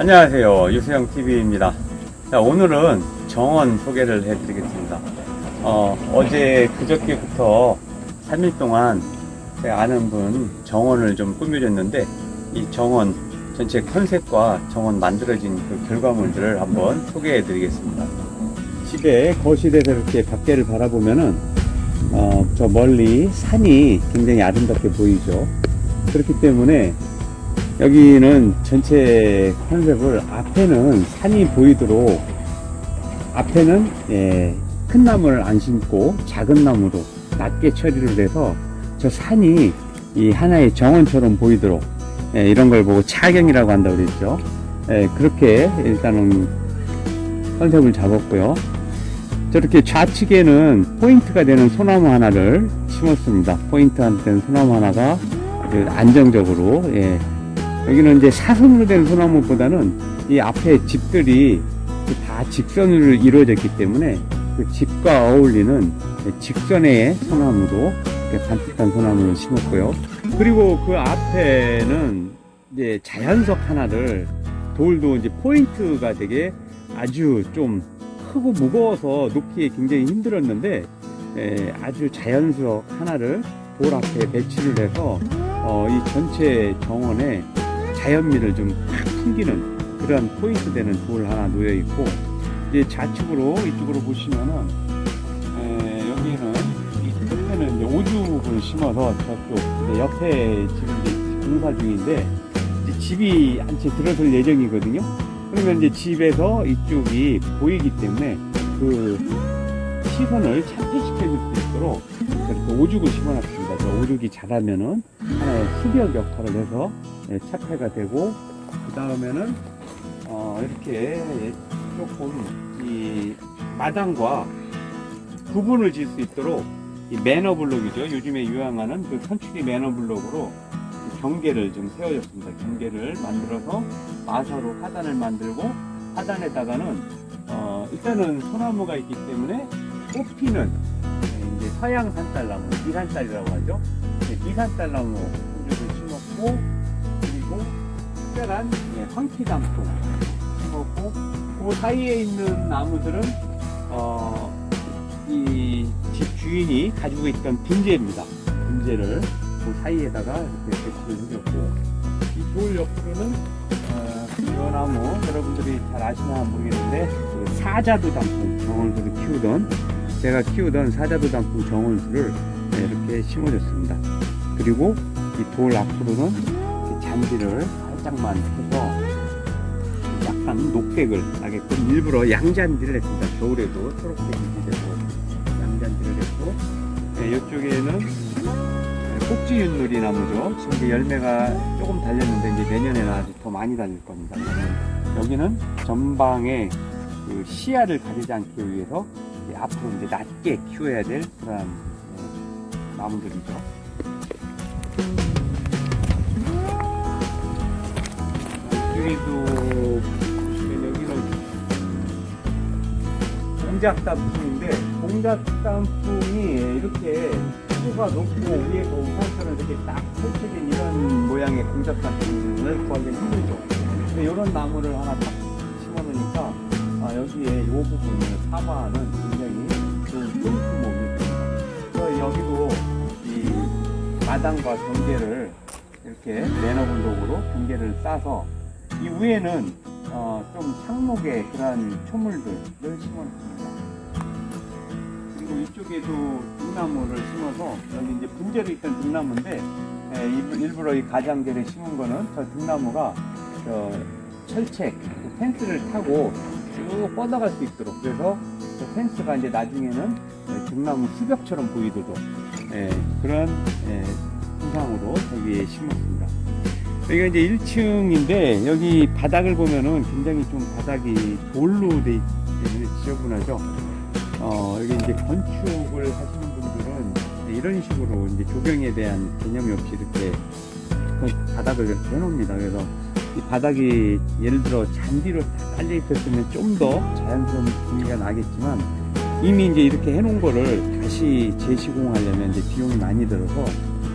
안녕하세요. 유수영 TV입니다. 자, 오늘은 정원 소개를 해드리겠습니다. 어, 어제 그저께부터 3일 동안 아는 분 정원을 좀 꾸며줬는데 이 정원 전체 컨셉과 정원 만들어진 그 결과물들을 한번 소개해 드리겠습니다. 집에 거실에서 이렇게 밖에를 바라보면은 어, 저 멀리 산이 굉장히 아름답게 보이죠. 그렇기 때문에 여기는 전체 컨셉을 앞에는 산이 보이도록 앞에는 예, 큰 나무를 안 심고 작은 나무로 낮게 처리를 해서 저 산이 이 하나의 정원처럼 보이도록 예, 이런 걸 보고 차경이라고 한다고 그랬죠. 예, 그렇게 일단은 컨셉을 잡았고요. 저렇게 좌측에는 포인트가 되는 소나무 하나를 심었습니다. 포인트 되는 소나무 하나가 안정적으로 예, 여기는 이제 사선으로 된 소나무보다는 이 앞에 집들이 다 직선으로 이루어졌기 때문에 그 집과 어울리는 직선의 소나무도 반듯한 소나무를 심었고요. 그리고 그 앞에는 이제 자연석 하나를 돌도 이제 포인트가 되게 아주 좀 크고 무거워서 놓기에 굉장히 힘들었는데 에, 아주 자연석 하나를 돌 앞에 배치를 해서 어, 이 전체 정원에 자연미를 좀팍 풍기는 그런 포인트 되는 돌 하나 놓여 있고 이제 좌측으로 이쪽으로 보시면은 에, 여기는 이 끝에는 이제 오죽을 심어서 저쪽 옆에 지금 이제 공사 중인데 이제 집이 한 채 들어설 예정이거든요. 그러면 이제 집에서 이쪽이 보이기 때문에 그 시선을 참패시켜 줄 수 있도록 이렇게 오죽을 심어놨습니다. 저 오죽이 자라면은 하나의 수벽 역할을 해서 예, 차폐가 되고 그 다음에는 어, 이렇게 조금 이 마당과 구분을 질 수 있도록 이 매너 블록이죠. 요즘에 유행하는 그 선출이 매너 블록으로 그 경계를 좀 세워줬습니다. 경계를 만들어서 마서로 하단을 만들고 하단에다가는 어, 일단은 소나무가 있기 때문에 꽃피는 예, 이제 서양 산딸나무, 비산딸이라고 하죠. 예, 비산딸나무 한 줄을 심었고 특별한 예, 황피담풍 심었고 그 사이에 있는 나무들은 어, 이 집 주인이 가지고 있던 분재입니다. 분재를 그 사이에다가 이렇게 배치를 해줬고 이 돌 옆으로는 어, 이 나무 여러분들이 잘 아시나 모르겠는데 그 사자두 단풍 정원수를 키우던 제가 키우던 사자두 단풍 정원수를 네, 이렇게 심어줬습니다. 그리고 이 돌 앞으로는 잔디를 살짝만 해서 약간 녹색을 나게끔 일부러 양잔디를 했습니다. 겨울에도 초록색이 되고 양잔디를 했고 네, 이쪽에는 꼭지 윷놀이 나무죠. 지금 열매가 조금 달렸는데 이제 내년에는 아주 더 많이 달릴 겁니다. 여기는 전방에 그 시야를 가리지 않기 위해서 이제 앞으로 이제 낮게 키워야 될 그런 네, 나무들이죠. 이쪽에도 보시면 여기는 공작 단풍인데 공작 단풍이 이렇게 수가 높고 위에서 우산처럼 이렇게 딱 펼쳐진 이런 모양의 공작 단풍을 구하기 힘들죠. 근데 이런 나무를 하나 딱 심어놓으니까 아, 여기에 이 부분을 커버하는 굉장히 좋은 포인트목이 있습니다. 그래서 여기도 이 마당과 경계를 이렇게 매너블록으로 경계를 싸서 이 위에는 어, 좀 상록의 그런 초물들을 심어놓습니다. 그리고 이쪽에도 등나무를 심어서 여기 이제 분재로 있던 등나무인데 에, 일부- 일부러 이 가장대를 심은 거는 저 등나무가 저 철책 그 펜스를 타고 쭉 뻗어갈 수 있도록 그래서 저 펜스가 이제 나중에는 등나무 수벽처럼 보이도록 예, 그런 예, 형상으로 여기에 심었습니다. 여기가 이제 1층인데 여기 바닥을 보면은 굉장히 좀 바닥이 돌로 돼 있기 때문에 지저분하죠. 어, 여기 이제 건축을 하시는 분들은 이런 식으로 이제 조경에 대한 개념이 없이 이렇게 건- 바닥을 이렇게 해놓습니다. 그래서 이 바닥이 예를 들어 잔디로 다 깔려 있었으면 좀 더 자연스러운 분위기가 나겠지만 이미 이제 이렇게 해놓은 거를 다시 재시공하려면 이제 비용이 많이 들어서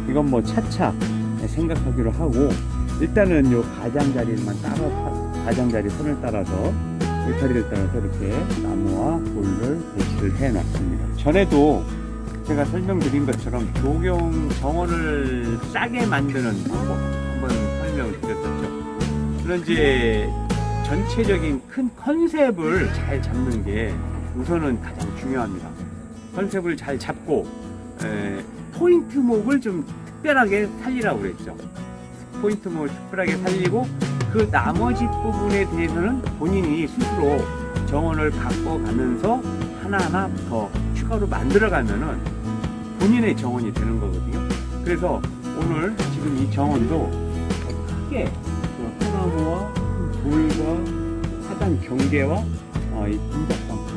이건 뭐 차차 생각하기로 하고 일단은 요 가장자리만 파- 가장자리 선을 따라서 울타리를 따라서 이렇게 나무와 돌을 배치를 해 놨습니다. 전에도 제가 설명드린 것처럼 조경 정원을 싸게 만드는 방법 한번 설명을 드렸었죠. 그런지 전체적인 큰 컨셉을 잘 잡는 게 우선은 가장 중요합니다. 컨셉을 잘 잡고 에, 포인트목을 좀 특별하게 살리라고 그랬죠. 포인트목을 특별하게 살리고 그 나머지 부분에 대해서는 본인이 스스로 정원을 갖고 가면서 하나하나 더 추가로 만들어가면은 본인의 정원이 되는 거거든요. 그래서 오늘 지금 이 정원도 크게 그 소나무와 돌과 사단 경계와 어, 이 분작방판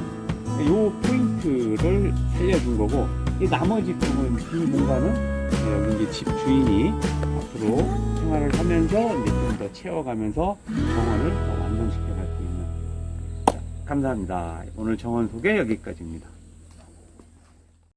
이 포인트를 살려준 거고 이 나머지 부분 빈 공간은 네, 여기 이제 집 주인이 앞으로 생활을 하면서 이제 좀 더 채워가면서 정원을 더 완성시켜 갈 수 있는. 자, 감사합니다. 오늘 정원 소개 여기까지입니다.